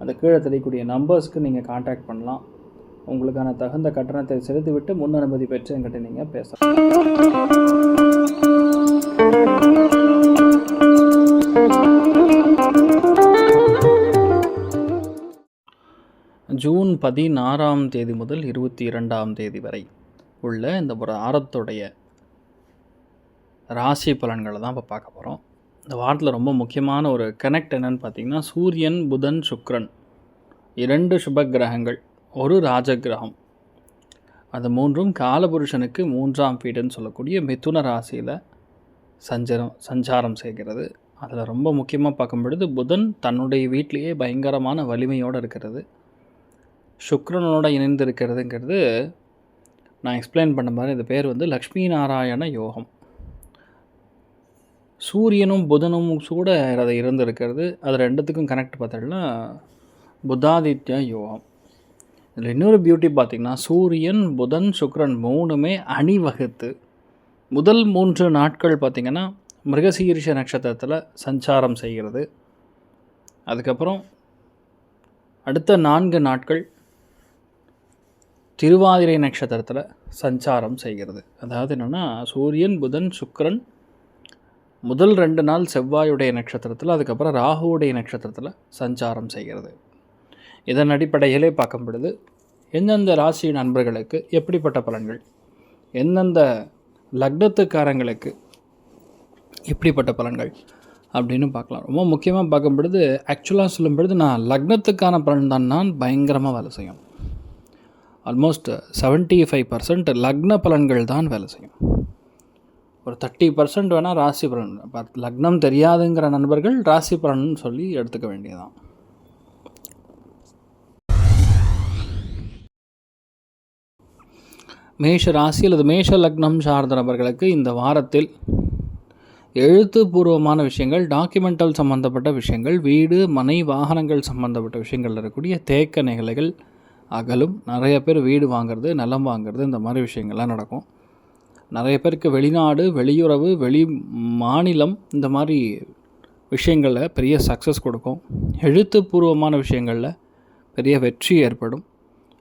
அந்த கீழே தெரியக்கூடிய நம்பர்ஸ்க்கு நீங்கள் காண்டாக்ட் பண்ணலாம். உங்களுக்கான தகுந்த கட்டணத்தை செலுத்திவிட்டு முன் அனுமதி பெற்று என்கிட்ட நீங்கள் பேசலாம். ஜூன் பதினாறாம் தேதி முதல் இருபத்தி இரண்டாம் தேதி வரை உள்ள இந்த ஒரு ஆரத்துடைய ராசி பலன்களை தான் இப்போ பார்க்க போகிறோம் இந்த வாரத்தில் ரொம்ப முக்கியமான ஒரு கனெக்ட் என்னன்னு பார்த்தீங்கன்னா சூரியன் புதன் சுக்ரன் இரண்டு சுப கிரகங்கள் ஒரு ராஜகிரகம். அது மூன்றும் காலபுருஷனுக்கு மூன்றாம் வீடுன்னு சொல்லக்கூடிய மிதுன ராசியில் சஞ்சரம் சஞ்சாரம் செய்கிறது. அதில் ரொம்ப முக்கியமாக பார்க்கும் பொழுது புதன் தன்னுடைய வீட்டிலேயே பயங்கரமான வலிமையோடு இருக்கிறது. சுக்ரனோட இணைந்து இருக்கிறதுங்கிறது நான் எக்ஸ்பிளைன் பண்ண மாதிரி இந்த பேர் வந்து லக்ஷ்மி நாராயண யோகம். சூரியனும் புதனும் கூட அதை இருந்திருக்கிறது. அது ரெண்டுத்துக்கும் கனெக்ட் பார்த்தோம்னா புதாதித்ய யோகம். இதில் இன்னொரு பியூட்டி பார்த்திங்கன்னா சூரியன் புதன் சுக்ரன் மூணுமே அணிவகுத்து முதல் மூன்று நாட்கள் பார்த்திங்கன்னா மிருகசீரிஷ நட்சத்திரத்தில் சஞ்சாரம் செய்கிறது. அதுக்கப்புறம் அடுத்த நான்கு நாட்கள் திருவாதிரை நட்சத்திரத்தில் சஞ்சாரம் செய்கிறது. அதாவது என்னென்னா சூரியன் புதன் சுக்ரன் முதல் ரெண்டு நாள் செவ்வாயுடைய நட்சத்திரத்தில் அதுக்கப்புறம் ராகுவுடைய நட்சத்திரத்தில் சஞ்சாரம் செய்கிறது. இதன் அடிப்படையிலே பார்க்கும் பொழுது எந்தெந்த ராசி நண்பர்களுக்கு எப்படிப்பட்ட பலன்கள்? எந்தெந்த லக்னத்துக்காரங்களுக்கு எப்படிப்பட்ட பலன்கள்? அப்படின்னு பார்க்கலாம். ரொம்ப முக்கியமாக பார்க்கும் பொழுது ஆக்சுவலாக சொல்லும் பொழுது நான் லக்னத்துக்கான பலன் தான் நான் பயங்கரமாக வேலை செய்யும். ஆல்மோஸ்ட் செவன்ட்டி ஃபைவ் பர்சன்ட் லக்ன பலன்கள் தான் வேலை செய்யும். ஒரு தேர்ட்டி பர்சன்ட் வேணால் ராசி பலன். பட் லக்னம் தெரியாதுங்கிற நண்பர்கள் ராசி பலன் சொல்லி எடுத்துக்க வேண்டியதான் மேஷ ராசி அல்லது மேஷ லக்னம் சார்ந்த நபர்களுக்கு இந்த வாரத்தில் எழுத்துப்பூர்வமான விஷயங்கள் டாக்குமெண்டல் சம்மந்தப்பட்ட விஷயங்கள் வீடு மனை வாகனங்கள் சம்மந்தப்பட்ட விஷயங்கள் இருக்கக்கூடிய தேக்க நிகழ்கள் அகலும். நிறைய பேர் வீடு வாங்குறது நிலம் வாங்குறது இந்த மாதிரி விஷயங்கள்லாம் நடக்கும். நிறைய பேருக்கு வெளிநாடு வெளியுறவு வெளி மாநிலம் இந்த மாதிரி விஷயங்களில் பெரிய சக்ஸஸ் கொடுக்கும். எழுத்துப்பூர்வமான விஷயங்களில் பெரிய வெற்றி ஏற்படும்.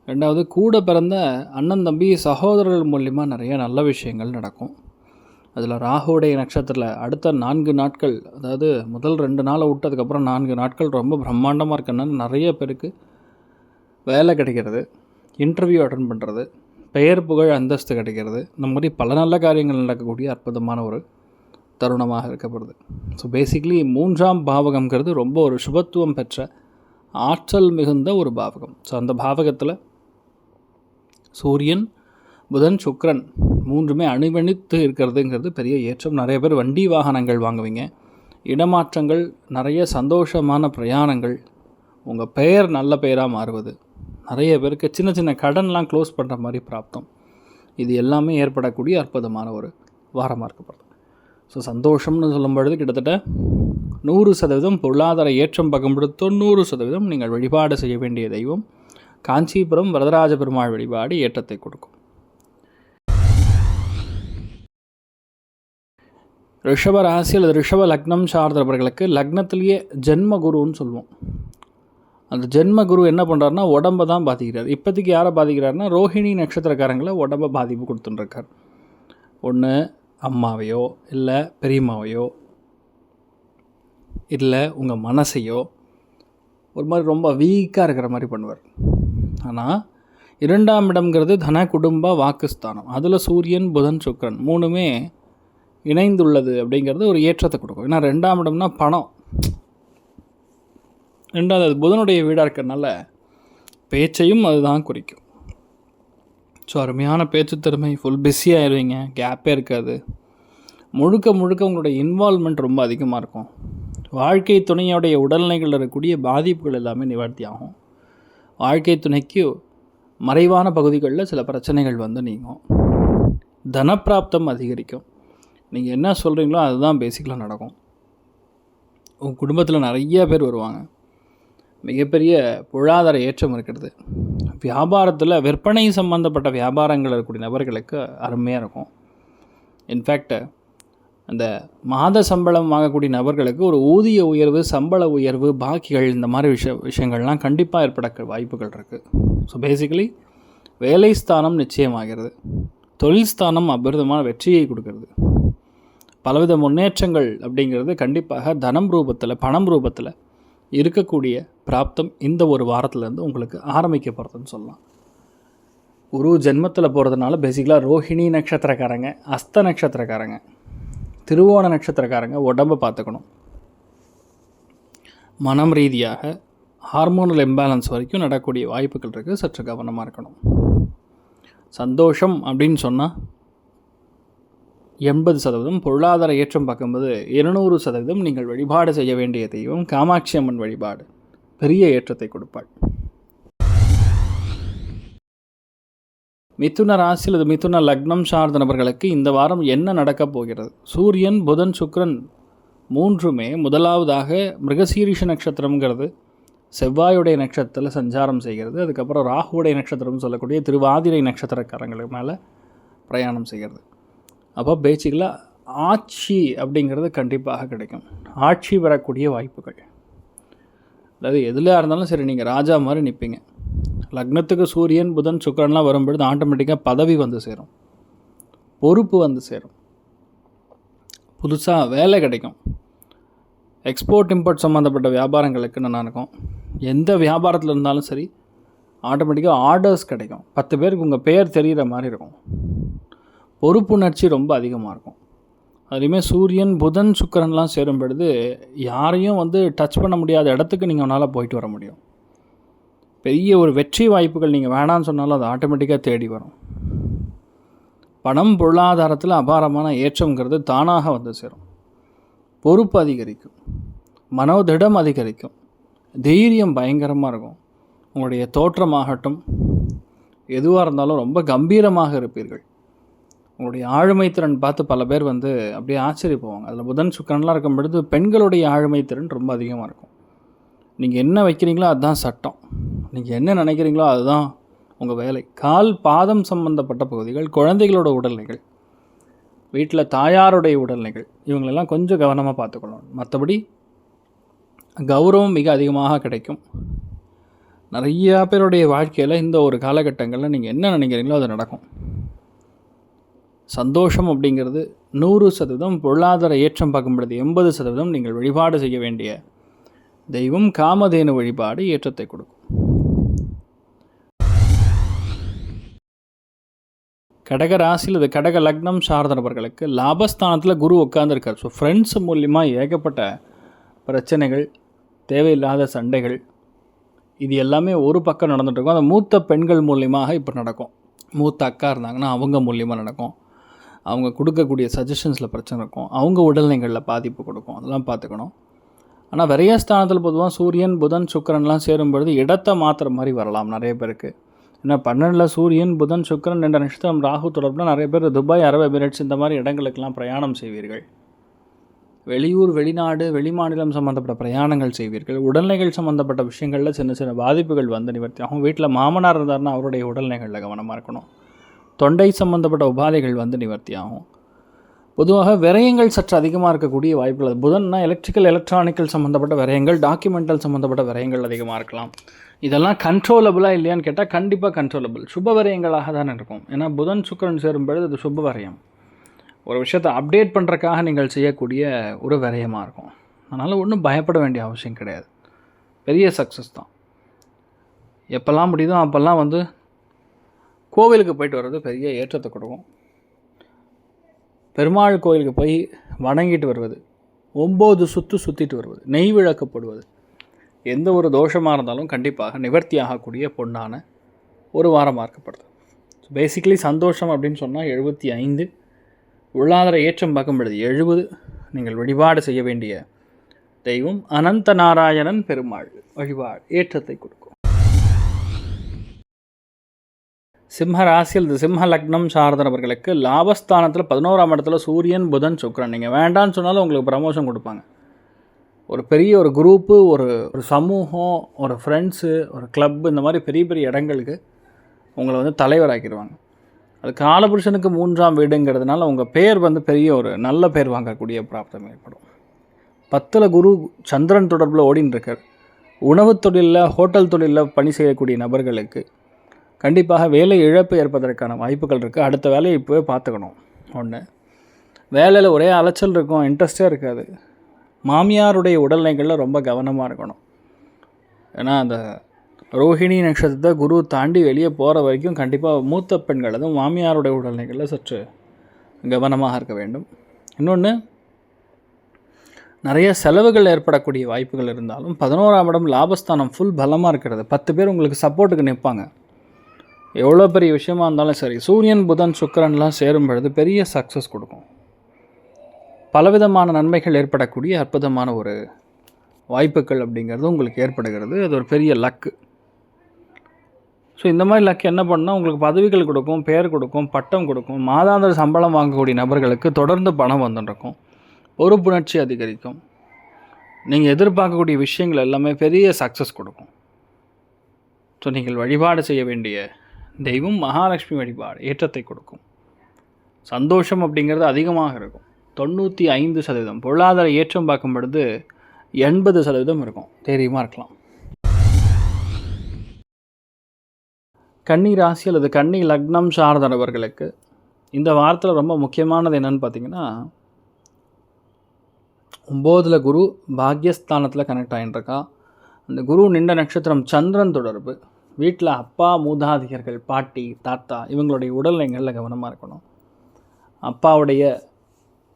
ரெண்டாவது கூட பிறந்த அண்ணன் தம்பி சகோதரர்கள் மூலிமா நிறைய நல்ல விஷயங்கள் நடக்கும். அதில் ராகுடைய நட்சத்திரத்தில் அடுத்த நான்கு நாட்கள் அதாவது முதல் ரெண்டு நாளை விட்டதுக்கப்புறம் நான்கு நாட்கள் ரொம்ப பிரம்மாண்டமாக இருக்குன்னா நிறைய பேருக்கு வேலை கிடைக்கிறது. இன்டர்வியூ அட்டன் பண்ணுறது பெயர் புகழ் அந்தஸ்து கிடைக்கிறது. இந்த மாதிரி பல நல்ல காரியங்கள் நடக்கக்கூடிய அற்புதமான ஒரு தருணமாக இருக்கப்படுது ஸோ பேசிக்லி மூன்றாம் பாவகம்ங்கிறது ரொம்ப ஒரு சுபத்துவம் பெற்ற ஆற்றல் மிகுந்த ஒரு பாவகம். ஸோ அந்த பாவகத்தில் சூரியன் புதன் சுக்ரன் மூன்றுமே அணிவணித்து இருக்கிறதுங்கிறது பெரிய ஏற்றம். நிறைய பேர் வண்டி வாகனங்கள் வாங்குவீங்க. இடமாற்றங்கள் நிறைய சந்தோஷமான பிரயாணங்கள். உங்கள் பெயர் நல்ல பெயராக மாறுவது. நிறைய பேருக்கு சின்ன சின்ன கடன்லாம் க்ளோஸ் பண்ணுற மாதிரி பிராப்தம். இது எல்லாமே ஏற்படக்கூடிய அற்புதமான ஒரு வாரமாக இருக்கப்படுது ஸோ சந்தோஷம்னு சொல்லும் பொழுது கிட்டத்தட்ட நூறு சதவீதம் பொருளாதார ஏற்றம் பார்க்கும்பொழுது தொண்ணூறு சதவீதம் நீங்கள் வழிபாடு செய்ய வேண்டிய தெய்வம் காஞ்சிபுரம் வரதராஜ பெருமாள் வழிபாடு ஏற்றத்தை கொடுக்கும். ரிஷப ராசி அல்லது ரிஷப லக்னம் சார்ந்தவர்களுக்கு லக்னத்திலேயே ஜென்ம குருன்னு சொல்லுவோம். அந்த ஜென்ம குரு என்ன பண்ணுறாருனா உடம்பை தான் பாதிக்கிறார். இப்போதைக்கு யாரை பாதிக்கிறாருன்னா ரோஹிணி நட்சத்திரக்காரங்களை உடம்பை பாதிப்பு கொடுத்துட்டுருக்கார் ஒன்று அம்மாவையோ இல்லை பெரியம்மாவையோ இல்லை உங்கள் மனசையோ ஒரு மாதிரி ரொம்ப வீக்காக இருக்கிற மாதிரி பண்ணுவார். ஆனால் இரண்டாம் இடம்ங்கிறது தன குடும்ப வாக்குஸ்தானம். அதில் சூரியன் புதன் சுக்கரன் மூணுமே இணைந்துள்ளது அப்படிங்கிறது ஒரு ஏற்றத்தை கொடுக்கும். ஏன்னா ரெண்டாம் இடம்னா பணம். ரெண்டாவது அது புதனுடைய வீடாக இருக்கிறதுனால பேச்சையும் அதுதான் குறிக்கும். ஸோ அருமையான பேச்சு திறமை ஃபுல் பிஸியாகிடுவீங்க கேப்பே இருக்காது. முழுக்க முழுக்க உங்களுடைய இன்வால்மெண்ட் ரொம்ப அதிகமாக இருக்கும். வாழ்க்கை துணையோடைய உடல்நிலைகள் இருக்கக்கூடிய பாதிப்புகள் எல்லாமே நிவர்த்தி ஆகும். வாழ்க்கை துணைக்கு மறைவான பகுதிகளில் சில பிரச்சனைகள் வந்து நீங்கும். தனப்பிராப்தம் அதிகரிக்கும். நீங்கள் என்ன சொல்கிறீங்களோ அதுதான் பேசிக்கலாக நடக்கும். உங்கள் குடும்பத்தில் நிறைய பேர் வருவாங்க. மிகப்பெரிய பொருளாதார ஏற்றம் இருக்கிறது. வியாபாரத்தில் விற்பனை சம்மந்தப்பட்ட வியாபாரங்கள் இருக்கக்கூடிய நபர்களுக்கு அருமையாக இருக்கும். இன்ஃபேக்ட் அந்த மாத சம்பளம் வாங்கக்கூடிய நபர்களுக்கு ஒரு ஊதிய உயர்வு சம்பள உயர்வு பாக்கிகள் இந்த மாதிரி விஷய விஷயங்கள்லாம் கண்டிப்பாக ஏற்பட வாய்ப்புகள் இருக்குது ஸோ பேசிக்கலி வேலை ஸ்தானம் நிச்சயமாகிறது. தொழில் ஸ்தானம் அபரிதமான வெற்றியை கொடுக்கறது. பலவித முன்னேற்றங்கள் அப்படிங்கிறது கண்டிப்பாக தனம் ரூபத்தில் பணம் ரூபத்தில் இருக்கக்கூடிய பிராப்தம் இந்த ஒரு வாரத்துலேருந்து உங்களுக்கு ஆரம்பிக்க போகிறதுன்னு சொல்லலாம். குரு ஜென்மத்தில் போகிறதுனால பேசிக்கலாக ரோஹிணி நட்சத்திரக்காரங்க அஸ்த நட்சத்திரக்காரங்க திருவோண நட்சத்திரக்காரங்க உடம்பை பார்த்துக்கணும். மனம் ரீதியாக ஹார்மோனல் இம்பேலன்ஸ் வரைக்கும் நடக்கக்கூடிய வாய்ப்புகள் இருக்குது சற்று கவனமாக இருக்கணும். சந்தோஷம் அப்படின்னு சொன்னால் எண்பது சதவீதம் பொருளாதார ஏற்றம் பார்க்கும்போது இருநூறு சதவீதம் நீங்கள் வழிபாடு செய்ய வேண்டிய தெய்வம் காமாட்சி அம்மன் வழிபாடு. பெரிய ஏற்றத்தை கொடுப்பாள். மிதுன ராசி அல்லது மிதுன லக்னம் சார்ந்த நபர்களுக்கு இந்த வாரம் என்ன நடக்கப் போகிறது? சூரியன் புதன் சுக்ரன் மூன்றுமே முதலாவதாக மிருகசீரிஷ நட்சத்திரம்ங்கிறது. செவ்வாயுடைய நட்சத்திரத்தில் சஞ்சாரம் செய்கிறது. அதுக்கப்புறம் ராகுவுடைய நட்சத்திரம்னு சொல்லக்கூடிய திருவாதிரை நட்சத்திரக்காரங்களுக்கு மேலே பிரயாணம் செய்கிறது. அப்போ பேசிக்கலாக ஆட்சி அப்படிங்கிறது கண்டிப்பாக கிடைக்கும். ஆட்சி வரக்கூடிய வாய்ப்புகள். அதாவது எதுலையாக இருந்தாலும் சரி நீங்கள் ராஜா மாதிரி நிற்பீங்க லக்னத்துக்கு சூரியன் புதன் சுக்கரன்லாம் வரும்பொழுது ஆட்டோமேட்டிக்காக பதவி வந்து சேரும். பொறுப்பு வந்து சேரும். புதுசாக வேலை கிடைக்கும். எக்ஸ்போர்ட் இம்போர்ட் சம்மந்தப்பட்ட வியாபாரங்களுக்கு நல்லா இருக்கும் எந்த வியாபாரத்தில் இருந்தாலும் சரி ஆட்டோமேட்டிக்காக ஆர்டர்ஸ் கிடைக்கும். பத்து பேருக்கு உங்கள் பேர் தெரிகிற மாதிரி இருக்கும். பொறுப்புணர்ச்சி ரொம்ப அதிகமாக இருக்கும். அதுலேயுமே சூரியன் புதன் சுக்கரன்லாம் சேரும் பொழுது யாரையும் வந்து டச் பண்ண முடியாத இடத்துக்கு நீங்கள் உன்னால் போயிட்டு வர முடியும். பெரிய ஒரு வெற்றி வாய்ப்புகள் நீங்கள் வேணான்னு சொன்னாலும் அது ஆட்டோமேட்டிக்காக தேடி வரும். பணம் பொருளாதாரத்தில் அபாரமான ஏற்றங்கிறது தானாக வந்து சேரும். பொறுப்பு அதிகரிக்கும். மனோதிடம் அதிகரிக்கும். தைரியம் பயங்கரமாக இருக்கும். உங்களுடைய தோற்றமாகட்டும் எதுவாக இருந்தாலும் ரொம்ப கம்பீரமாக இருப்பீர்கள். உங்களுடைய ஆளுமை திறன் பார்த்து பல பேர் வந்து அப்படியே ஆச்சரியப்போவாங்க அதில் புதன் சுக்கரன்லாம் இருக்கும் பொழுது பெண்களுடைய ஆளுமை திறன் ரொம்ப அதிகமாக இருக்கும். நீங்கள் என்ன வைக்கிறீங்களோ அதுதான் சட்டம். நீங்கள் என்ன நினைக்கிறீங்களோ அதுதான் உங்கள் வேலை. கால் பாதம் சம்பந்தப்பட்ட பகுதிகள் குழந்தைகளோட உடல்நிலைகள் வீட்டில் தாயாருடைய உடல்நிலைகள் இவங்களெல்லாம் கொஞ்சம் கவனமாக பார்த்துக்கணும். மற்றபடி கௌரவம் மிக அதிகமாக கிடைக்கும். நிறையா பேருடைய வாழ்க்கையில் இந்த ஒரு காலகட்டங்களில் நீங்கள் என்ன நினைக்கிறீங்களோ அது நடக்கும். சந்தோஷம் அப்படிங்கிறது நூறு சதவீதம் பொருளாதார ஏற்றம் பார்க்கும் பொழுது எண்பது சதவீதம் நீங்கள் வழிபாடு செய்ய வேண்டிய தெய்வம் காமதேனு வழிபாடு ஏற்றத்தை கொடுக்கும். கடக ராசியில் இது கடக லக்னம் சார்ந்தவர்களுக்கு லாபஸ்தானத்தில் குரு உட்காந்துருக்கார் ஸோ ஃப்ரெண்ட்ஸ் மூலியமாக ஏகப்பட்ட பிரச்சனைகள் தேவையில்லாத சண்டைகள் இது எல்லாமே ஒரு பக்கம் நடந்துகிட்ருக்கும் அந்த மூத்த பெண்கள் மூலியமாக இப்போ நடக்கும். மூத்த அக்கா இருந்தாங்கன்னா அவங்க மூலியமாக நடக்கும். அவங்க கொடுக்கக்கூடிய சஜஷன்ஸில் பிரச்சனை இருக்கும். அவங்க உடல்நிலைகளில் பாதிப்பு கொடுக்கும். அதெல்லாம் பார்த்துக்கணும். ஆனால் விரயஸ்தானத்தில் பொதுவாக சூரியன் புதன் சுக்கரன்லாம் சேரும்பொழுது இடத்தை மாற்றுற மாதிரி வரலாம் நிறைய பேருக்கு. ஏன்னா பன்னெண்டில் சூரியன் புதன் சுக்கரன் ரெண்டு நட்சத்திரம் ராகு தொடர்பில் நிறைய பேர் துபாய் அரபு எமிரேட்ஸ் இந்த மாதிரி இடங்களுக்கெல்லாம் பிரயாணம் செய்வீர்கள். வெளியூர் வெளிநாடு வெளிமாநிலம் சம்மந்தப்பட்ட பிரயாணங்கள் செய்வீர்கள். உடல்நிலைகள் சம்மந்தப்பட்ட விஷயங்களில் சின்ன சின்ன பாதிப்புகள் வந்து நிவர்த்தி ஆகும். வீட்டில் மாமனார் இருந்தார்னா அவருடைய உடல்நிலைகளில் கவனமாக இருக்கணும். தொண்டை சம்மந்தப்பட்ட உபாதைகள் வந்து நிவர்த்தி ஆகும். பொதுவாக விரயங்கள் சற்று அதிகமாக இருக்கக்கூடிய வாய்ப்புகள் புதன்னா எலக்ட்ரிக்கல் எலக்ட்ரானிக்கல் சம்மந்தப்பட்ட விரயங்கள் டாக்குமெண்டல் சம்மந்தப்பட்ட விரயங்கள் அதிகமாக இருக்கலாம். இதெல்லாம் கண்ட்ரோலபுளாக இல்லையான்னு கேட்டால் கண்டிப்பாக கண்ட்ரோலபிள் சுப விரயங்களாக தானே இருக்கும். ஏன்னா புதன் சுக்கரன் சேரும் பொழுது அது சுப விரயம். ஒரு விஷயத்தை அப்டேட் பண்ணுறக்காக நீங்கள் செய்யக்கூடிய ஒரு விரயமாக இருக்கும். அதனால் ஒன்றும் பயப்பட வேண்டிய அவசியம் கிடையாது. பெரிய சக்ஸஸ் தான். எப்போல்லாம் முடியுதோ அப்போல்லாம் வந்து கோவிலுக்கு போயிட்டு வர்றது பெரிய ஏற்றத்தை கொடுக்கும். பெருமாள் கோயிலுக்கு போய் வணங்கிட்டு வருவது ஒம்பது சுற்று சுற்றிட்டு வருவது நெய் விளக்கப்படுவது எந்த ஒரு தோஷமாக இருந்தாலும் கண்டிப்பாக நிவர்த்தி ஆகக்கூடிய பொண்ணான ஒரு வாரமாக இருக்கப்படுது ஸோ பேசிக்கலி சந்தோஷம் அப்படின்னு சொன்னால் எழுபத்தி ஐந்து உள்ளாதர ஏற்றம் பார்க்கும் பொழுது எழுபது நீங்கள் வழிபாடு செய்ய வேண்டிய தெய்வம் அனந்த நாராயணன் பெருமாள் வழிபாடு ஏற்றத்தை கொடுக்கும். சிம்ம ராசியில் இந்த சிம்ம லக்னம் சார்ந்தவர்களுக்கு லாபஸ்தானத்தில் பதினோராம் இடத்துல சூரியன் புதன் சுக்கரன். நீங்கள் வேண்டான்னு சொன்னாலும் உங்களுக்கு ப்ரமோஷன் கொடுப்பாங்க. ஒரு பெரிய ஒரு குரூப்பு ஒரு ஒரு சமூகம் ஒரு ஃப்ரெண்ட்ஸு ஒரு கிளப் இந்த மாதிரி பெரிய பெரிய இடங்களுக்கு உங்களை வந்து தலைவராக்கிடுவாங்க. அது காலபுருஷனுக்கு மூன்றாம் வீடுங்கிறதுனால உங்கள் பேர் வந்து பெரிய ஒரு நல்ல பேர் வாங்கக்கூடிய பிராப்தம் ஏற்படும். பத்தில் குரு சந்திரன் தொடர்பில் ஓடின்னு இருக்கார். உணவுத் தொழிலில் ஹோட்டல் தொழிலில் பணி செய்யக்கூடிய நபர்களுக்கு கண்டிப்பாக வேலை இழப்பு ஏற்பதற்கான வாய்ப்புகள் இருக்குது அடுத்த வேலையை இப்போவே பார்த்துக்கணும். ஒன்று வேலையில் ஒரே அலைச்சல் இருக்கும் இன்ட்ரெஸ்டே இருக்காது. மாமியாருடைய உடல்நிலைகளில் ரொம்ப கவனமாக இருக்கணும். ஏன்னா அந்த ரோஹிணி நட்சத்திரத்தை குரு தாண்டி வெளியே போகிற வரைக்கும் கண்டிப்பாக மூத்த பெண்கள் அதுவும் மாமியாருடைய உடல்நிலைகளில் சற்று கவனமாக இருக்க வேண்டும். இன்னொன்று நிறைய செலவுகள் ஏற்படக்கூடிய வாய்ப்புகள் இருந்தாலும் பதினோராம் இடம் லாபஸ்தானம் ஃபுல் பலமாக இருக்கிறது. பத்து பேர் உங்களுக்கு சப்போர்ட்டுக்கு நிற்பாங்க எவ்வளோ பெரிய விஷயமா இருந்தாலும் சரி சூரியன் புதன் சுக்கரன்லாம் சேரும் பொழுது பெரிய சக்ஸஸ் கொடுக்கும். பலவிதமான நன்மைகள் ஏற்படக்கூடிய அற்புதமான ஒரு வாய்ப்புகள் அப்படிங்கிறது உங்களுக்கு ஏற்படுகிறது. அது ஒரு பெரிய லக்கு ஸோ இந்த மாதிரி லக் என்ன பண்ணால் உங்களுக்கு பதவிகள் கொடுக்கும் பேர் கொடுக்கும் பட்டம் கொடுக்கும் மாதாந்திர சம்பளம் வாங்கக்கூடிய நபர்களுக்கு தொடர்ந்து பணம் வந்துருக்கும் பொறுப்புணர்ச்சி அதிகரிக்கும். நீங்கள் எதிர்பார்க்கக்கூடிய விஷயங்கள் எல்லாமே பெரிய சக்ஸஸ் கொடுக்கும். ஸோ நீங்கள் வழிபாடு செய்ய வேண்டிய தெய்வம் மகாலட்சுமி வழிபாடு ஏற்றத்தை கொடுக்கும். சந்தோஷம் அப்படிங்கிறது அதிகமாக இருக்கும். தொண்ணூற்றி ஐந்து சதவீதம். பொருளாதார ஏற்றம் பார்க்கும் பொழுது எண்பது சதவீதம் இருக்கும். தைரியமாக இருக்கலாம். கன்னி ராசி அல்லது கன்னி லக்னம் சார்ந்தவர்களுக்கு இந்த வாரத்தில் ரொம்ப முக்கியமானது என்னென்னு பார்த்தீங்கன்னா ஒம்போதில் குரு பாக்யஸ்தானத்தில் கனெக்ட் ஆகிட்டுருக்கா அந்த குரு நின்ற நட்சத்திரம் சந்திரன் தொடர்பு. வீட்டில் அப்பா மூதாதிகர்கள் பாட்டி தாத்தா இவங்களுடைய உடல்நிலைகளில் கவனமாக இருக்கணும். அப்பாவுடைய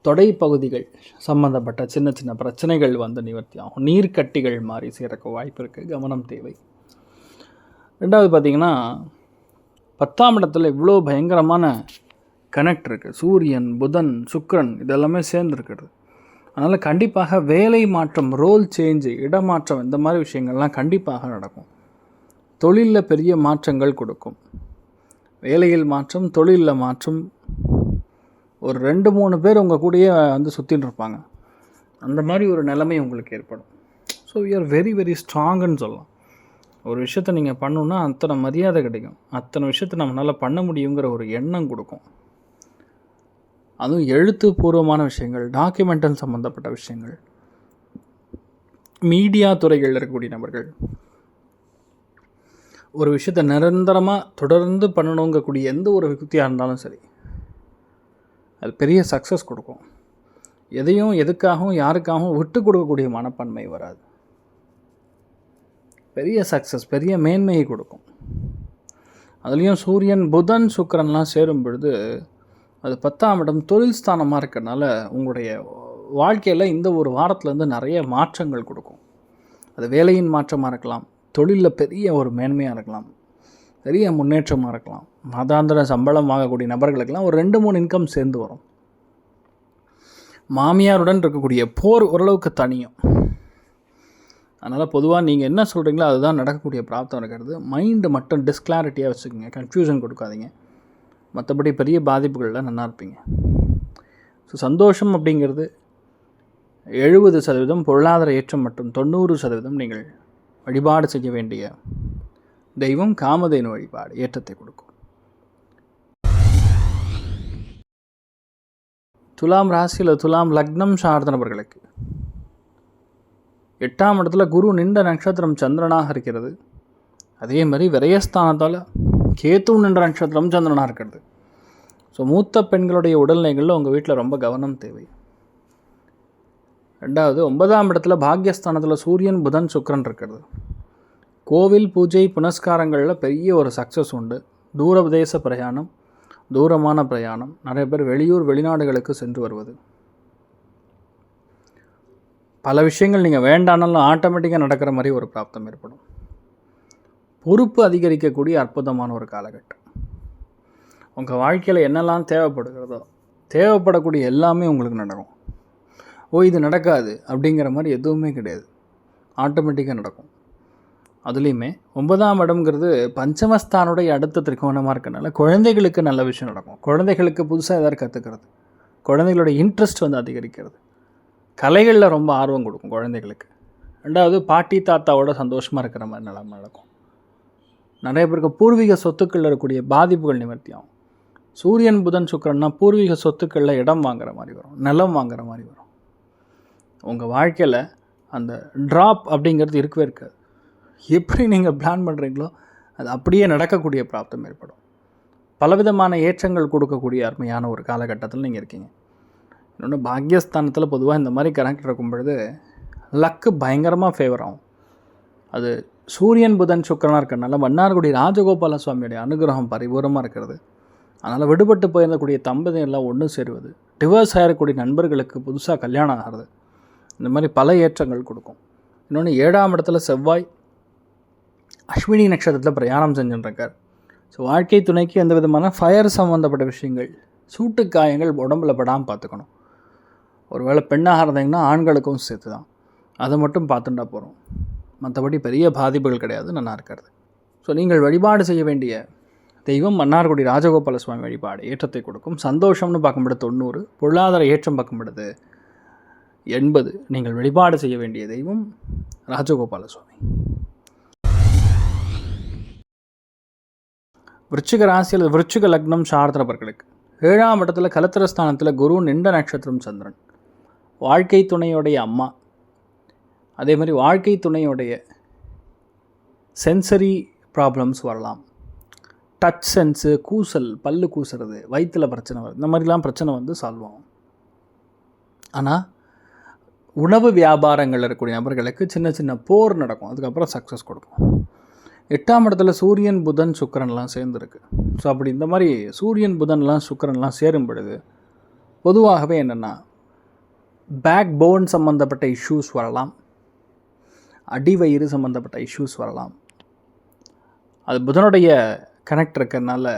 தொடை பகுதிகள் சம்மந்தப்பட்ட சின்ன சின்ன பிரச்சனைகள் வந்து நிவர்த்தி ஆகும். நீர்க்கட்டிகள் மாதிரி சேரக்க வாய்ப்பு இருக்குது கவனம் தேவை. ரெண்டாவது பார்த்திங்கன்னா பத்தாம் இடத்துல இவ்வளோ பயங்கரமான கனெக்ட் இருக்குது சூரியன் புதன் சுக்ரன் இதெல்லாமே சேர்ந்துருக்குது அதனால் கண்டிப்பாக வேலை மாற்றம் ரோல் சேஞ்சு இடமாற்றம் இந்த மாதிரி விஷயங்கள்லாம் கண்டிப்பாக நடக்கும். தொழிலில் பெரிய மாற்றங்கள் கொடுக்கும். வேலையில் மாற்றம் தொழிலில் மாற்றம். ஒரு ரெண்டு மூணு பேர் உங்கள் கூடயே வந்து சுற்றின்னு இருப்பாங்க. அந்த மாதிரி ஒரு நிலைமை உங்களுக்கு ஏற்படும். So we are very very ஸ்ட்ராங்குன்னு சொல்லலாம். ஒரு விஷயத்தை நீங்கள் பண்ணணுன்னா அத்தனை மரியாதை கிடைக்கும். அத்தனை விஷயத்தை நம்மளால் பண்ண முடியுங்கிற ஒரு எண்ணம் கொடுக்கும். அதுவும் எழுத்துப்பூர்வமான விஷயங்கள் டாக்குமெண்டல் சம்மந்தப்பட்ட விஷயங்கள். மீடியா துறைகளில் இருக்கக்கூடிய நபர்கள் ஒரு விஷயத்தை நிரந்தரமாக தொடர்ந்து பண்ணணுங்கக்கூடிய எந்த ஒரு விகுத்தியாக இருந்தாலும் சரி அது பெரிய சக்ஸஸ் கொடுக்கும். எதையும் எதுக்காகவும் யாருக்காகவும் விட்டு கொடுக்கக்கூடிய மனப்பான்மை வராது. பெரிய சக்ஸஸ் பெரிய மேன்மையை கொடுக்கும். அதுலேயும் சூரியன் புதன் சுக்கரன்லாம் சேரும் பொழுது அது பத்தாம் இடம் தொழில் ஸ்தானமாக இருக்கிறனால உங்களுடைய வாழ்க்கையில் இந்த ஒரு வாரத்துலேருந்து நிறைய மாற்றங்கள் கொடுக்கும். அது வேலையின் மாற்றமாக இருக்கலாம் தொழிலில் பெரிய ஒரு மேன்மையாக இருக்கலாம். பெரிய முன்னேற்றமாக இருக்கலாம். மாதாந்திர சம்பளம் வாங்கக்கூடிய நபர்களுக்கெல்லாம் ஒரு ரெண்டு மூணு இன்கம் சேர்ந்து வரும். மாமியாருடன் இருக்கக்கூடிய போர் ஓரளவுக்கு தனியும் அதனால் பொதுவாக நீங்கள் என்ன சொல்கிறீங்களோ அதுதான் நடக்கக்கூடிய பிராப்தம் இருக்கிறது. மைண்டு மட்டும் டிஸ்கிளாரிட்டியாக வச்சுக்கோங்க. கன்ஃபியூஷன் கொடுக்காதீங்க. மற்றபடி பெரிய பாதிப்புகளில் நல்லா இருப்பீங்க. ஸோ சந்தோஷம் அப்படிங்கிறது எழுபது சதவீதம் பொருளாதார ஏற்றம் மற்றும் தொண்ணூறு சதவீதம் நீங்கள் வழிபாடு செய்ய வேண்டிய தெய்வம் காமதேனு வழிபாடு ஏற்றத்தை கொடுக்கும். துலாம் ராசியில் துலாம் லக்னம் சார்ந்தனவர்களுக்கு எட்டாம் இடத்துல குரு நின்ற நட்சத்திரம் சந்திரனாக இருக்கிறது. அதே மாதிரி விரயஸ்தானத்தால் கேத்து நின்ற நட்சத்திரம் சந்திரனாக இருக்கிறது. ஸோ மூத்த பெண்களுடைய உடல்நிலைகளில் உங்கள் வீட்டில் ரொம்ப கவனம் தேவை. ரெண்டாவது ஒன்பதாம் இடத்துல பாக்யஸ்தானத்தில் சூரியன் புதன் சுக்கரன் இருக்கிறது. கோவில் பூஜை புனஸ்காரங்களில் பெரிய ஒரு சக்ஸஸ் உண்டு. தூரதேச பிரயாணம் தூரமான பிரயாணம். நிறைய பேர் வெளியூர் வெளிநாடுகளுக்கு சென்று வருவது. பல விஷயங்கள் நீங்கள் வேண்டானாலும் ஆட்டோமேட்டிக்காக நடக்கிற மாதிரி ஒரு பிராப்தம் ஏற்படும். பொறுப்பு அதிகரிக்கக்கூடிய அற்புதமான ஒரு காலகட்டம். உங்கள் வாழ்க்கையில் என்னெல்லாம் தேவைப்படுகிறதோ தேவைப்படக்கூடிய எல்லாமே உங்களுக்கு நடக்கும். ஓ இது நடக்காது அப்படிங்கிற மாதிரி எதுவுமே கிடையாது. ஆட்டோமேட்டிக்காக நடக்கும். அதுலேயுமே ஒன்பதாம் இடம்ங்கிறது பஞ்சமஸ்தானுடைய அடுத்த திரிகோணமாக இருக்கனால குழந்தைகளுக்கு நல்ல விஷயம் நடக்கும். குழந்தைகளுக்கு புதுசாக எதாவது கற்றுக்கிறது குழந்தைகளோட இன்ட்ரெஸ்ட் வந்து அதிகரிக்கிறது. கலைகளில் ரொம்ப ஆர்வம் கொடுக்கும் குழந்தைகளுக்கு. ரெண்டாவது பாட்டி தாத்தாவோட சந்தோஷமாக இருக்கிற மாதிரி நிலமை நடக்கும். நிறைய பேருக்கு பூர்வீக சொத்துக்களில் இருக்கக்கூடிய பாதிப்புகள் நிவர்த்தியாகும் சூரியன் புதன் சுக்கரன்னா பூர்வீக சொத்துக்களில் இடம் வாங்குற மாதிரி வரும் நிலம் வாங்குற மாதிரி வரும். உங்கள் வாழ்க்கையில் அந்த ட்ராப் அப்படிங்கிறது இருக்கவே இருக்காது. எப்படி நீங்கள் பிளான் பண்ணுறீங்களோ அது அப்படியே நடக்கக்கூடிய பிராப்தம் ஏற்படும். பலவிதமான ஏற்றங்கள் கொடுக்கக்கூடிய அருமையான ஒரு காலகட்டத்தில் நீங்கள் இருக்கீங்க. இன்னொன்று பாக்யஸ்தானத்தில் பொதுவாக இந்த மாதிரி கனெக்ட் இருக்கும் பொழுது லக்கு பயங்கரமாக ஃபேவர் ஆகும். அது சூரியன் புதன் சுக்கரனாக இருக்கிறனால மன்னார்குடி ராஜகோபால சுவாமியுடைய அனுகிரகம் பரிபூரமாக இருக்கிறது. அதனால் விடுபட்டு போயிருந்தக்கூடிய தம்பதியெல்லாம் ஒன்று சேருவது டிவர்ஸ் ஆகக்கூடிய நண்பர்களுக்கு புதுசாக கல்யாணம் ஆகிறது. இந்த மாதிரி பல ஏற்றங்கள் கொடுக்கும். இன்னொன்று ஏழாம் இடத்துல செவ்வாய் அஸ்வினி நட்சத்திரத்தில் பிரயாணம் செஞ்சுட்டுருக்கார் ஸோ வாழ்க்கை துணைக்கு எந்த விதமான ஃபயர் சம்மந்தப்பட்ட விஷயங்கள் சூட்டு காயங்கள் உடம்புல படாமல் பார்த்துக்கணும் ஒருவேளை பெண்ணாக இருந்தீங்கன்னா ஆண்களுக்கும் சேர்த்து தான் அதை மட்டும் பார்த்துட்டா போகிறோம் மற்றபடி பெரிய பாதிப்புகள் கிடையாது நல்லா இருக்கிறது. ஸோ நீங்கள் வழிபாடு செய்ய வேண்டிய தெய்வம் மன்னார்குடி ராஜகோபால சுவாமி வழிபாடு ஏற்றத்தை கொடுக்கும். சந்தோஷம்னு பார்க்கும்போது தொண்ணூறு பொருளாதார ஏற்றம் பார்க்கும்பொழுது எண்பது நீங்கள் வழிபாடு செய்ய வேண்டிய தெய்வம் ராஜகோபால சுவாமி விருச்சிக ராசி அல்லது விருச்சிக லக்னம் சார்ந்தவர்களுக்கு ஏழாம் இடத்துல கலத்திரஸ்தானத்தில் குரு நின்ற நட்சத்திரம் சந்திரன். வாழ்க்கை துணையுடைய அம்மா. அதே மாதிரி வாழ்க்கை துணையுடைய சென்சரி ப்ராப்ளம்ஸ் வரலாம். டச் சென்ஸு கூசல் பல்லு கூசுறது வயிற்றில் பிரச்சனை வருது இந்த மாதிரிலாம் பிரச்சனை வந்து சால்வ் ஆகும். ஆனால் உணவு வியாபாரங்கள் இருக்கக்கூடிய நபர்களுக்கு சின்ன சின்ன போர் நடக்கும். அதுக்கப்புறம் சக்ஸஸ் கொடுக்கும். எட்டாம் இடத்துல சூரியன் புதன் சுக்கரன்லாம் சேர்ந்துருக்கு. ஸோ அப்படி இந்த மாதிரி சூரியன் புதன்லாம் சுக்கரன்லாம் சேரும் பொழுது பொதுவாகவே என்னென்னா பேக் போன் சம்மந்தப்பட்ட இஷ்யூஸ் வரலாம் அடிவயிறு சம்மந்தப்பட்ட இஷ்யூஸ் வரலாம். அது புதனுடைய கனெக்ட் இருக்கிறதுனால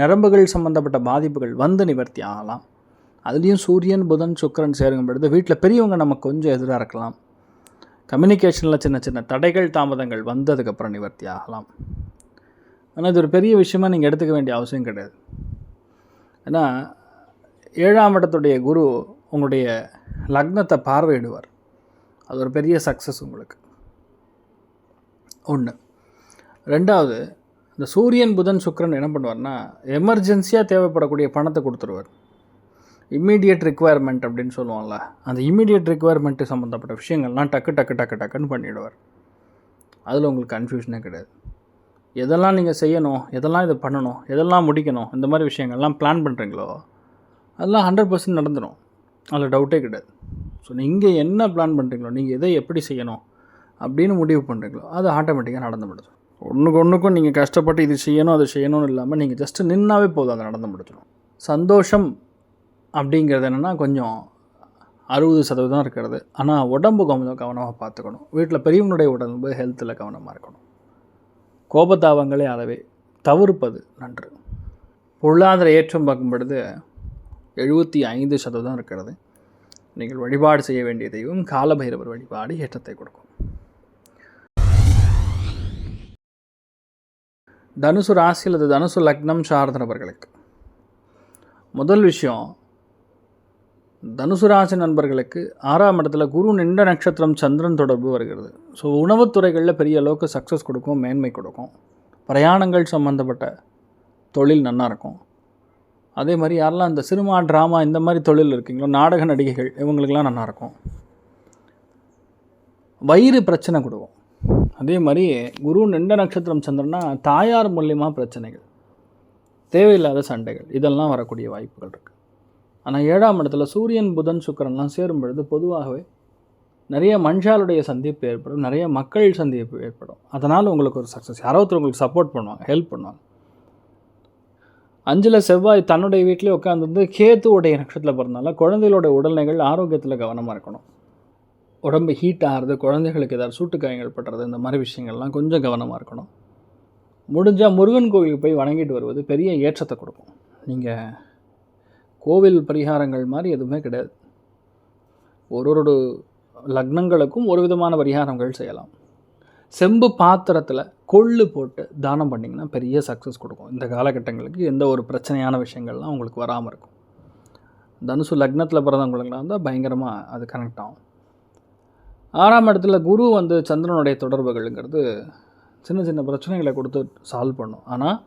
நரம்புகள் சம்மந்தப்பட்ட பாதிப்புகள் வந்து நிவர்த்தி ஆகலாம். அதுலேயும் சூரியன் புதன் சுக்கரன் சேருங்க பொழுது வீட்டில் பெரியவங்க நம்ம கொஞ்சம் எதிராக இருக்கலாம். கம்யூனிகேஷனில் சின்ன சின்ன தடைகள் தாமதங்கள் வந்ததுக்கப்புறம் நிவர்த்தி ஆகலாம். ஆனால் இது ஒரு பெரிய விஷயமாக நீங்கள் எடுத்துக்க வேண்டிய அவசியம் கிடையாது. ஏன்னா ஏழாம் இடத்துடைய குரு உங்களுடைய லக்னத்தை பார்வையிடுவார். அது ஒரு பெரிய சக்ஸஸ் உங்களுக்கு. ஒன்று ரெண்டாவது இந்த சூரியன் புதன் சுக்கரன் என்ன பண்ணுவார்னா எமர்ஜென்சியாக தேவைப்படக்கூடிய பணத்தை கொடுத்துருவார். இம்மீடியட் ரிக்குவயர்மெண்ட் அப்படின்னு சொல்லுவோம்ல அந்த இம்மீடியட் ரிக்குவயர்மெண்ட்டு சம்மந்தப்பட்ட விஷயங்கள்லாம் டக்கு டக்கு டக்கு டக்குன்னு பண்ணிவிடுவார் அதில் உங்களுக்கு கன்ஃபியூஷனே கிடையாது. எதெல்லாம் நீங்கள் செய்யணும் எதெல்லாம் இதை பண்ணணும் எதெல்லாம் முடிக்கணும் இந்த மாதிரி விஷயங்கள்லாம் பிளான் பண்ணுறீங்களோ அதெல்லாம் ஹண்ட்ரட் பர்சன்ட் நடந்துடும் அதில் டவுட்டே கிடையாது. ஸோ நீங்கள் என்ன பிளான் பண்ணுறீங்களோ நீங்கள் எதை எப்படி செய்யணும் அப்படின்னு முடிவு பண்ணுறீங்களோ அது ஆட்டோமேட்டிக்காக நடந்து முடிச்சிடும் ஒன்றுக்கு ஒன்றுக்கும் நீங்கள் கஷ்டப்பட்டு இது செய்யணும் அது செய்யணும்னு இல்லாமல் நீங்கள் ஜஸ்ட்டு நின்னாவே போதும் அதை நடந்து முடிச்சிடும் சந்தோஷம் அப்படிங்கிறது என்னென்னா கொஞ்சம் அறுபது சதவீதம் இருக்கிறது. ஆனால் உடம்பு கொஞ்சம் கவனமாக பார்த்துக்கணும். வீட்டில் பெரியவனுடைய உடம்பு ஹெல்த்தில் கவனமாக இருக்கணும். கோபத்தாபங்களே அளவே தவிர்ப்பது நன்று. பொருளாதார ஏற்றம் பார்க்கும் பொழுது எழுபத்தி ஐந்து சதவீதம் இருக்கிறது. நீங்கள் வழிபாடு செய்ய வேண்டிய தெய்வம் காலபைரவர் வழிபாடு ஏற்றத்தை கொடுக்கும். தனுசு ராசி அல்லது தனுசு லக்னம் சார்ந்த நபர்களுக்கு முதல் விஷயம் தனுசு ராசி நண்பர்களுக்கு ஆறாம் இடத்துல குரு நின்ற நட்சத்திரம் சந்திரன் தொடர்பு வருகிறது. ஸோ உணவுத்துறைகளில் பெரிய அளவுக்கு சக்ஸஸ் கொடுக்கும் மேன்மை கொடுக்கும். பிரயாணங்கள் சம்மந்தப்பட்ட தொழில் நல்லா இருக்கும். அதே மாதிரி யாரெல்லாம் இந்த சினிமா ட்ராமா இந்த மாதிரி தொழில் இருக்கீங்களோ நாடக நடிகைகள் இவங்களுக்கெல்லாம் நல்லாயிருக்கும் வயிறு பிரச்சனை கொடுக்கும். அதே மாதிரி குரு நின்ற நட்சத்திரம் சந்திரனா தாயார் மூலியமாக பிரச்சனைகள் தேவையில்லாத சண்டைகள் இதெல்லாம் வரக்கூடிய வாய்ப்புகள் இருக்குது ஆனால் ஏழாம் இடத்துல சூரியன் புதன் சுக்கரன்லாம் சேரும் பொழுது பொதுவாகவே நிறைய மனுஷாலுடைய சந்திப்பு ஏற்படும் நிறைய மக்கள் சந்திப்பு ஏற்படும். அதனால் உங்களுக்கு ஒரு சக்ஸஸ் யாரோ ஒருத்தர் உங்களுக்கு சப்போர்ட் பண்ணுவாங்க ஹெல்ப் பண்ணுவாங்க. அஞ்சில் செவ்வாய் தன்னுடைய வீட்டிலே உட்காந்துருந்து கேத்துவுடைய நட்சத்திரத்தில் பிறந்தால குழந்தைகளோட உடல்நிலைகள் ஆரோக்கியத்தில் கவனமாக இருக்கணும். உடம்பு ஹீட் ஆகிறது குழந்தைகளுக்கு ஏதாவது சூட்டுக்காயங்கள் பட்டுறது இந்த மாதிரி விஷயங்கள்லாம் கொஞ்சம் கவனமாக இருக்கணும். முடிஞ்சால் முருகன் கோவிலுக்கு போய் வணங்கிட்டு வருவது பெரிய ஏற்றத்தை கொடுக்கும். நீங்கள் கோவில் பரிகாரங்கள் மாதிரி எதுவுமே கிடையாது. ஒரு ஒரு லக்னங்களுக்கும் ஒரு விதமான பரிகாரங்கள் செய்யலாம். செம்பு பாத்திரத்தில் கொள்ளு போட்டு தானம் பண்ணிங்கன்னா பெரிய சக்ஸஸ் கொடுக்கும். இந்த காலகட்டங்களுக்கு எந்த ஒரு பிரச்சனையான விஷயங்கள்லாம் உங்களுக்கு வராமல் இருக்கும். தனுசு லக்னத்தில் பிறந்தவங்களுக்குலாம் இருந்தால் பயங்கரமாக அது கனெக்ட் ஆகும். ஆறாம் இடத்துல குரு வந்து சந்திரனுடைய தொடர்புகள்ங்கிறது சின்ன சின்ன பிரச்சனைகளை கொடுத்து சால்வ் பண்ணும். ஆனால்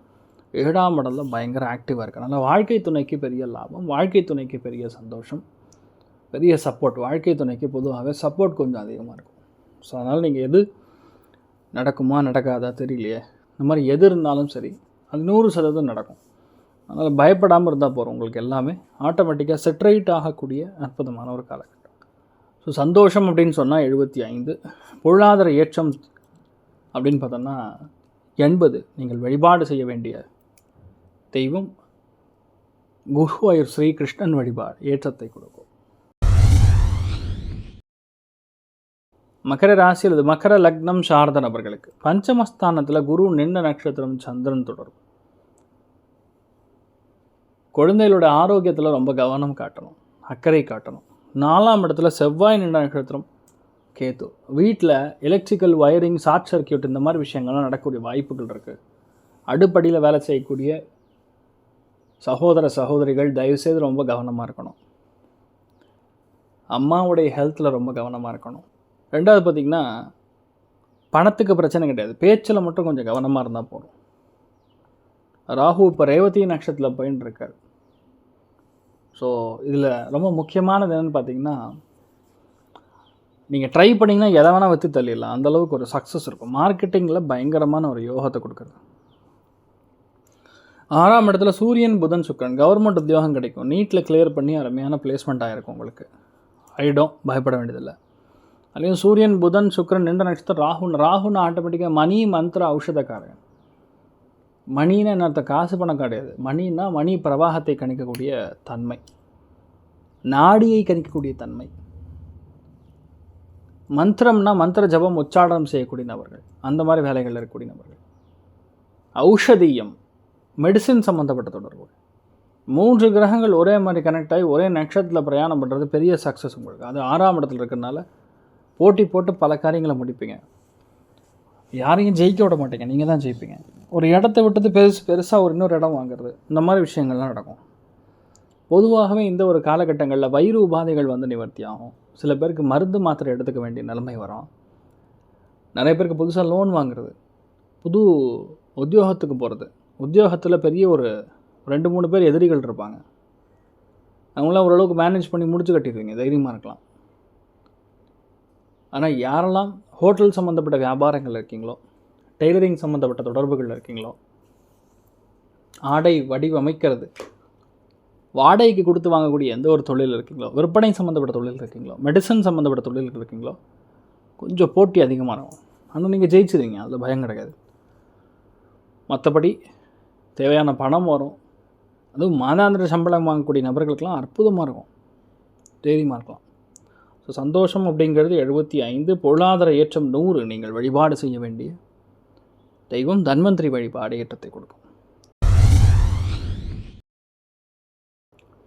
ஏழாம் இடம்ல பயங்கர ஆக்டிவாக இருக்கு. அதனால் வாழ்க்கை துணைக்கு பெரிய லாபம் வாழ்க்கை துணைக்கு பெரிய சந்தோஷம் பெரிய சப்போர்ட் வாழ்க்கை துணைக்கு பொதுவாகவே சப்போர்ட் கொஞ்சம் அதிகமாக இருக்கும். ஸோ அதனால் நீங்கள் எது நடக்குமா நடக்காதா தெரியலையே. இந்த மாதிரி எது இருந்தாலும் சரி அது நூறு சதவீதம் நடக்கும். அதனால் பயப்படாமல் இருந்தால் போகிறோம் உங்களுக்கு எல்லாமே. ஆட்டோமேட்டிக்காக செட்ரைட் ஆகக்கூடிய அற்புதமான ஒரு காலகட்டம். ஸோ சந்தோஷம் அப்படின்னு சொன்னால் எழுபத்தி ஐந்து பொருளாதார ஏற்றம் அப்படின்னு பார்த்தோன்னா எண்பது. நீங்கள் வழிபாடு செய்ய வேண்டிய தெய்வம் குருவாயூர் ஸ்ரீகிருஷ்ணன் வழிபாடு ஏற்றத்தை கொடுக்கும். மகர ராசி அல்லது மகர லக்னம் சாரத நபர்களுக்கு பஞ்சமஸ்தானத்தில் குரு நின்ற நட்சத்திரம் சந்திரன் தொடரும். குழந்தைகளோட ஆரோக்கியத்தில் ரொம்ப கவனம் காட்டணும் அக்கறை காட்டணும். நாலாம் இடத்துல செவ்வாய் நின்ற நட்சத்திரம் கேத்து வீட்டில் எலக்ட்ரிக்கல் வயரிங் ஷார்ட் சர்க்கியூட் இந்த மாதிரி விஷயங்கள்லாம் நடக்கக்கூடிய வாய்ப்புகள் இருக்குது அடுப்படியில் வேலை செய்யக்கூடிய சகோதர சகோதரிகள் தயவுசெய்து ரொம்ப கவனமாக இருக்கணும். அம்மாவுடைய ஹெல்த்தில் ரொம்ப கவனமாக இருக்கணும். ரெண்டாவது பார்த்திங்கன்னா பணத்துக்கு பிரச்சனை கிடையாது. பேச்சில் மட்டும் கொஞ்சம் கவனமாக இருந்தால் போதும். ராகு இப்போ ரேவதி நட்சத்திரத்தில் போயின்னு இருக்கார். ஸோ இதில் ரொம்ப முக்கியமானது என்னென்னு பார்த்தீங்கன்னா நீங்கள் ட்ரை பண்ணிங்கன்னா எதை வேணால் விற்று தள்ளிடலாம். அந்த அளவுக்கு ஒரு சக்ஸஸ் இருக்கும். மார்க்கெட்டிங்கில் பயங்கரமான ஒரு யோகத்தை கொடுக்குறது. ஆறாம் இடத்துல சூரியன் புதன் சுக்கரன். கவர்மெண்ட் உத்தியோகம் கிடைக்கும். நீட்டில் கிளியர் பண்ணி அருமையான பிளேஸ்மெண்ட் ஆகிருக்கும் உங்களுக்கு. ஆகிடும் பயப்பட வேண்டியதில்லை. அதுலேயும் சூரியன் புதன் சுக்கரன் நின்ற நட்சத்திரம் ராகுன் ராகுன்னு ஆட்டோமேட்டிக்காக மணி மந்திர ஔஷதக்காரன் மணின்னு என்ன காசு பணம் கிடையாது. மணின்னா மணி பிரவாகத்தை கணிக்கக்கூடிய தன்மை. நாடியை கணிக்கக்கூடிய தன்மை. மந்திரம்னா மந்திர ஜபம் உச்சாடனம் செய்யக்கூடிய நபர்கள். அந்த மாதிரி வேலைகளில் இருக்கக்கூடிய நபர்கள். ஔஷதீயம். மெடிசின் சம்மந்தப்பட்ட தொடர்பு. மூன்று கிரகங்கள் ஒரே மாதிரி கனெக்ட் ஆகி ஒரே நட்சத்திரத்தில் பிரயாணம் பண்ணுறது பெரிய சக்ஸஸ் உங்களுக்கு. அது ஆறாம் இடத்துல இருக்கிறனால போட்டி போட்டு பல காரியங்களை முடிப்பீங்க. யாரையும் ஜெயிக்க விட மாட்டீங்க. நீங்கள் தான் ஜெயிப்பீங்க. ஒரு இடத்த விட்டது பெருசு பெருசாக ஒரு இன்னொரு இடம் வாங்குறது. இந்த மாதிரி விஷயங்கள்லாம் நடக்கும். பொதுவாகவே இந்த ஒரு காலகட்டங்களில் வயிறு உபாதைகள் வந்து நிவர்த்தி ஆகும். சில பேருக்கு மருந்து மாத்திரை எடுத்துக்க வேண்டிய நிலைமை வரும். நிறைய பேருக்கு புதுசாக லோன் வாங்குறது. புது உத்தியோகத்துக்கு போகிறது உத்தியோகத்தில் பெரிய ஒரு ரெண்டு மூணு பேர் எதிரிகள் இருப்பாங்க. அவங்களாம் ஓரளவுக்கு மேனேஜ் பண்ணி முடிச்சு கட்டிடுவீங்க. தைரியமாக இருக்கலாம். ஆனால் யாரெல்லாம் ஹோட்டல் சம்மந்தப்பட்ட வியாபாரங்கள் இருக்கீங்களோ டெய்லரிங் சம்மந்தப்பட்ட தொடர்புகள் இருக்கீங்களோ ஆடை வடிவமைக்கிறது வாடகைக்கு கொடுத்து வாங்கக்கூடிய எந்த ஒரு தொழில் இருக்கீங்களோ விற்பனை சம்மந்தப்பட்ட தொழில் இருக்கீங்களோ மெடிசன் சம்மந்தப்பட்ட தொழில் இருக்கீங்களோ கொஞ்சம் போட்டி அதிகமாக இருக்கும். ஆனால் நீங்கள் ஜெயிச்சிருவீங்க. அதில் பயம் கிடையாது. மற்றபடி தேவையான பணம் வரும். அதுவும் மாதாந்திர சம்பளம் வாங்கக்கூடிய நபர்களுக்கெல்லாம் அற்புதமாக இருக்கும். தைரியமாக இருக்கலாம். ஸோ சந்தோஷம் அப்படிங்கிறது எழுபத்தி ஐந்து பொருளாதார ஏற்றம் நூறு நீங்கள் வழிபாடு செய்ய வேண்டிய தெய்வம் தன்வந்திரி வழிபாடு ஏற்றத்தை கொடுக்கும்.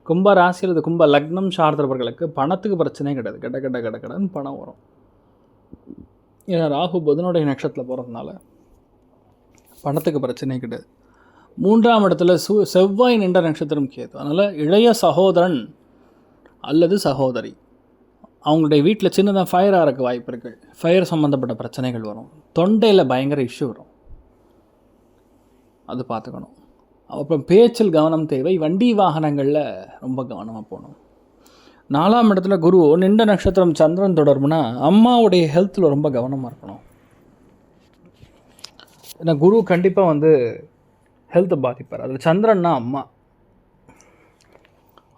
கும்ப ராசி அல்லது கும்ப லக்னம் சார்ந்தவர்களுக்கு பணத்துக்கு பிரச்சனையே கிடையாது. கெட கெட கெட கடன் பணம் வரும். ஏன்னா ராகு புதனுடைய நட்சத்திரத்தில் போகிறதுனால பணத்துக்கு பிரச்சனையே கிடையாது. மூன்றாம் இடத்துல சு செவ்வாய் நின்ற நட்சத்திரம் கேது. அதனால் இளைய சகோதரன் அல்லது சகோதரி. அவங்களுடைய வீட்டில் சின்னதாக ஃபயர் ஆகிறக்கு வாய்ப்பு இருக்குது ஃபயர் சம்மந்தப்பட்ட பிரச்சனைகள் வரும். தொண்டையில் பயங்கர இஷ்யூ வரும். அது பார்த்துக்கணும். அப்புறம் பேச்சில் கவனம் தேவை. வண்டி வாகனங்களில் ரொம்ப கவனமாக போகணும். நாலாம் இடத்துல குரு நின்ற நட்சத்திரம் சந்திரன் தொடர்புனா அம்மாவுடைய ஹெல்த்தில் ரொம்ப கவனமாக இருக்கணும். ஏன்னா குரு கண்டிப்பாக வந்து ஹெல்த்தை பாதிப்பார். அதில் சந்திரன்னா அம்மா.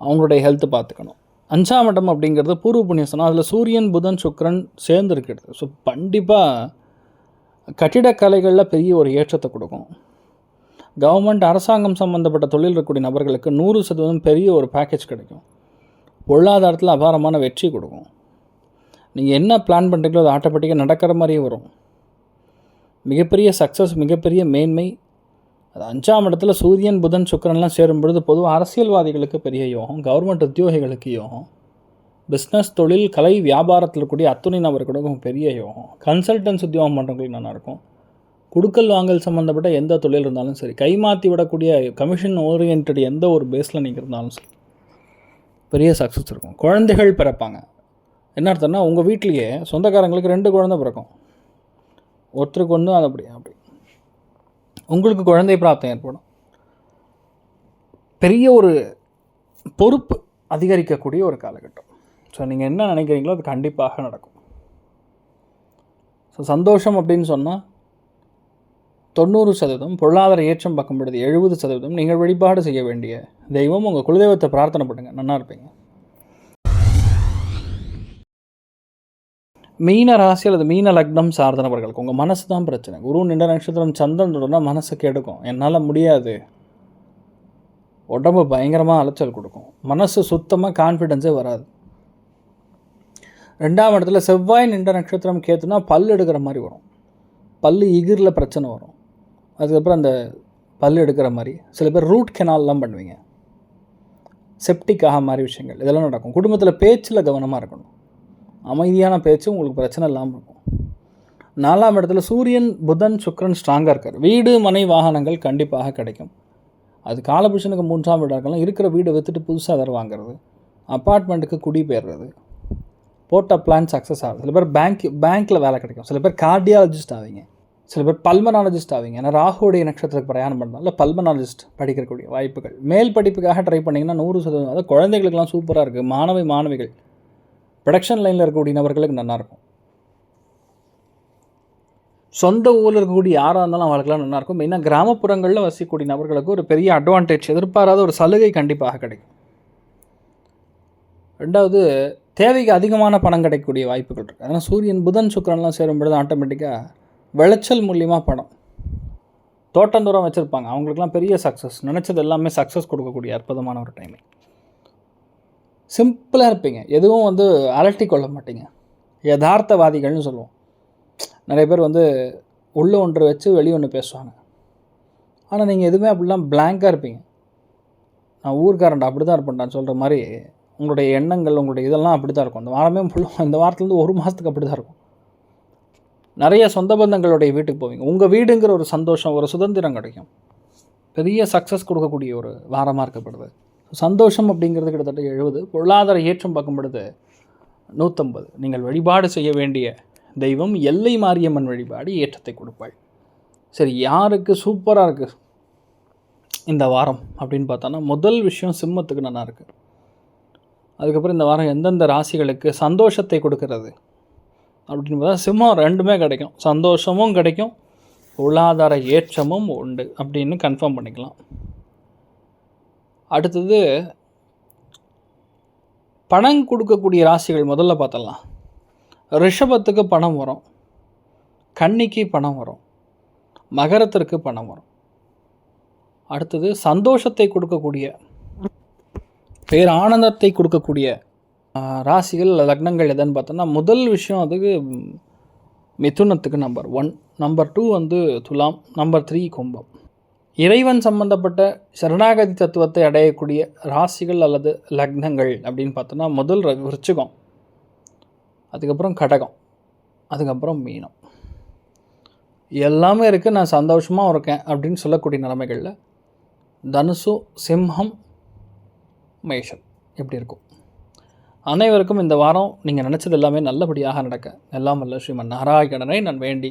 அவங்களுடைய ஹெல்த்தை பார்த்துக்கணும் அஞ்சாம் இடம் அப்படிங்கிறது பூர்வ புண்ணியஸ்தானம் அதில் சூரியன் புதன் சுக்கரன் சேர்ந்து இருக்கிறது. ஸோ கண்டிப்பாக கட்டிடக்கலைகளில் பெரிய ஒரு ஏற்றத்தை கொடுக்கும். கவர்மெண்ட் அரசாங்கம் சம்மந்தப்பட்ட தொழில் இருக்கக்கூடிய நபர்களுக்கு நூறு சதவீதம் பெரிய ஒரு பேக்கேஜ் கிடைக்கும். பொருளாதாரத்தில் அபாரமான வெற்றி கொடுக்கும். நீங்கள் என்ன பிளான் பண்ணுறீங்களோ அது ஆட்டோமேட்டிக்காக நடக்கிற மாதிரியே வரும். மிகப்பெரிய சக்ஸஸ் மிகப்பெரிய மேன்மை அது அஞ்சாம் இடத்துல சூரியன் புதன் சுக்கரன்லாம் சேரும் பொழுது பொதுவாக அரசியல்வாதிகளுக்கு பெரிய யோகம் கவர்மெண்ட் உத்தியோகிகளுக்கு யோகம் பிஸ்னஸ் தொழில் கலை வியாபாரத்தில் கூடிய அத்துணை நபர்களுக்கும் பெரிய யோகம் கன்சல்டன்ஸ் உத்தியோகம் பண்ணுறவங்களுக்கு நல்லா இருக்கும். குடுக்கல் வாங்கல் சம்மந்தப்பட்ட எந்த தொழில் இருந்தாலும் சரி கைமாற்றி விடக்கூடிய கமிஷன் ஓரியன்ட் எந்த ஒரு பேஸில் நீங்கள் இருந்தாலும் சரி பெரிய சக்ஸஸ் இருக்கும். குழந்தைகள் பிறப்பாங்க. என்ன அர்த்தம்னா உங்கள் வீட்லேயே சொந்தக்காரங்களுக்கு ரெண்டு குழந்தை பிறக்கும். ஒருத்தருக்கு ஒன்று அது அப்படி அப்படி. உங்களுக்கு குழந்தை பிராப்தம் ஏற்படும். பெரிய ஒரு பொறுப்பு அதிகரிக்கக்கூடிய ஒரு காலகட்டம். ஸோ நீங்கள் என்ன நினைக்கிறீங்களோ அது கண்டிப்பாக நடக்கும். ஸோ சந்தோஷம் அப்படின்னு சொன்னால் தொண்ணூறு சதவீதம் பொருளாதார ஏற்றம் பக்கம் பொழுது எழுபது சதவீதம் நீங்கள் வழிபாடு செய்ய வேண்டிய தெய்வம் உங்கள் குலதெய்வத்தை பிரார்த்தனை பண்ணுங்கள் நல்லா இருப்பீங்க. மீன ராசி அல்லது மீன லக்னம் சார்ந்த நபர்களுக்கு உங்கள் மனசு தான் பிரச்சனை. குரு நின்ற நட்சத்திரம் சந்திரன் தொடர்னா மனசை கெடுக்கும் என்னால் முடியாது. உடம்பு பயங்கரமாக அலைச்சல் கொடுக்கும். மனசு சுத்தமாக கான்ஃபிடென்ஸே வராது. ரெண்டாம் இடத்துல செவ்வாய் நின்ற நட்சத்திரம் கேத்துனா பல் எடுக்கிற மாதிரி வரும். பல் இகிரில் பிரச்சனை வரும். அதுக்கப்புறம் அந்த பல் எடுக்கிற மாதிரி. சில பேர் ரூட் கெனால்லாம் பண்ணுவீங்க. செப்டிக்காக மாதிரி விஷயங்கள். இதெல்லாம் நடக்கும். குடும்பத்தில் பேச்சில் கவனமாக இருக்கணும். அமைதியான பேச்சு உங்களுக்கு பிரச்சனை இல்லாமல் இருக்கும். நாலாம் இடத்துல சூரியன் புதன் சுக்கரன் ஸ்ட்ராங்காக இருக்கார். வீடு மனை வாகனங்கள் கண்டிப்பாக கிடைக்கும். அது காலபுஷனுக்கு மூன்றாம் வீடாக இருக்கலாம். இருக்கிற வீடை விற்றுட்டு புதுசாக தர வாங்குறது. அப்பார்ட்மெண்ட்டுக்கு குடி போயிடுறது போட்ட பிளான் சக்ஸஸ் ஆகுது. சில பேர் பேங்க் பேங்க்கில் வேலை கிடைக்கும். சில பேர் கார்டியாலஜிஸ்ட் ஆவீங்க. சில பேர் பல்மனாலஜிஸ்ட் ஆவீங்க. ஏன்னா ராகுடைய நட்சத்திரத்துக்கு பிரயாணம் பண்ணலாம் இல்லை பல்மனாலஜிஸ்ட் படிக்கக்கூடிய வாய்ப்புகள். மேல் படிப்புக்காக ட்ரை பண்ணிங்கன்னா நூறு சதவீதம். அதாவது குழந்தைகளுக்கெல்லாம் சூப்பராக இருக்குது மாணவி மாணவிகள். ப்ரொடக்ஷன் லைனில் இருக்கக்கூடிய நபர்களுக்கு நல்லாயிருக்கும் சொந்த ஊரில் இருக்கக்கூடிய யாராக இருந்தாலும் அவங்களுக்குலாம் நல்லாயிருக்கும் மெயினாக கிராமப்புறங்களில் வசிக்கக்கூடிய நபர்களுக்கு ஒரு பெரிய அட்வான்டேஜ் எதிர்பாராத ஒரு சலுகை கண்டிப்பாக கிடைக்கும். ரெண்டாவது தேவைக்கு அதிகமான பணம் கிடைக்கக்கூடிய வாய்ப்புகள் இருக்குது அதனால் சூரியன் புதன் சுக்கரன்லாம் சேரும் பொழுது ஆட்டோமேட்டிக்காக விளைச்சல் மூலியமாக பணம். தோட்டந்தூரம் வச்சுருப்பாங்க. அவங்களுக்குலாம் பெரிய சக்ஸஸ் நினச்சது எல்லாமே சக்ஸஸ் கொடுக்கக்கூடிய அற்புதமான ஒரு டைமிங் சிம்பிளாக இருப்பீங்க. எதுவும் வந்து அலட்டி கொள்ள மாட்டீங்க. யதார்த்தவாதிகள்னு சொல்லுவோம். நிறைய பேர் வந்து உள்ளே ஒன்று வச்சு வெளியே ஒன்று பேசுவாங்க. ஆனால் நீங்கள் எதுவுமே அப்படிலாம் பிளாங்காக இருப்பீங்க. நான் ஊர்க்காரன்டா அப்படி தான் இருப்பேன்டான்னு சொல்கிற மாதிரி உங்களுடைய எண்ணங்கள் உங்களுடைய இதெல்லாம் அப்படி தான் இருக்கும். இந்த வாரமே ஃபுல்லும் இந்த வாரத்துலேருந்து ஒரு மாதத்துக்கு அப்படி தான் இருக்கும். நிறைய சொந்த பந்தங்களுடைய வீட்டுக்கு போவீங்க. உங்கள் வீடுங்கிற ஒரு சந்தோஷம் ஒரு சுதந்திரம் கிடைக்கும். பெரிய சக்ஸஸ் கொடுக்கக்கூடிய ஒரு வாரமாக இருக்கப்படுது. சந்தோஷம் அப்படிங்கிறது கிட்டத்தட்ட எழுபது. பொருளாதார ஏற்றம் பார்க்கும் பொழுது நூற்றம்பது நீங்கள் வழிபாடு செய்ய வேண்டிய தெய்வம் எல்லை மாரியம்மன் வழிபாடு ஏற்றத்தை கொடுப்பாள். சரி யாருக்கு சூப்பராக இருக்குது இந்த வாரம் அப்படின்னு பார்த்தோன்னா முதல் விஷயம் சிம்மத்துக்கு நல்லா இருக்குது அதுக்கப்புறம் இந்த வாரம் எந்தெந்த ராசிகளுக்கு சந்தோஷத்தை கொடுக்கறது அப்படின்னு பார்த்தா சிம்மம் ரெண்டுமே கிடைக்கும். சந்தோஷமும் கிடைக்கும் பொருளாதார ஏற்றமும் உண்டு அப்படின்னு கன்ஃபார்ம் பண்ணிக்கலாம். அடுத்தது பணம் கொடுக்கக்கூடிய ராசிகள் முதல்ல பார்த்தலாம். ரிஷபத்துக்கு பணம் வரும். கன்னிக்கு பணம் வரும். மகரத்திற்கு பணம் வரும். அடுத்தது சந்தோஷத்தை கொடுக்கக்கூடிய பேர் ஆனந்தத்தை கொடுக்கக்கூடிய ராசிகள் லக்னங்கள் எதுன்னு பார்த்தோன்னா முதல் விஷயம் அதுக்கு மிதுனத்துக்கு நம்பர் ஒன் நம்பர் டூ வந்து துலாம். நம்பர் த்ரீ கும்பம். இறைவன் சம்பந்தப்பட்ட சரணாகதி தத்துவத்தை அடையக்கூடிய ராசிகள் அல்லது லக்னங்கள் அப்படின்னு பார்த்தோன்னா முதல் விருச்சிகம் அதுக்கப்புறம் கடகம் அதுக்கப்புறம் மீனம். எல்லாமே இருக்குது நான் சந்தோஷமாக இருக்கேன் அப்படின்னு சொல்லக்கூடிய நிலைமைகளில் தனுசு சிம்ஹம் மேஷம் எப்படி இருக்கும். அனைவருக்கும் இந்த வாரம் நீங்கள் நினச்சது எல்லாமே நல்லபடியாக நடக்க. எல்லாம் வல்ல ஸ்ரீமன் நாராயணனை நான் வேண்டி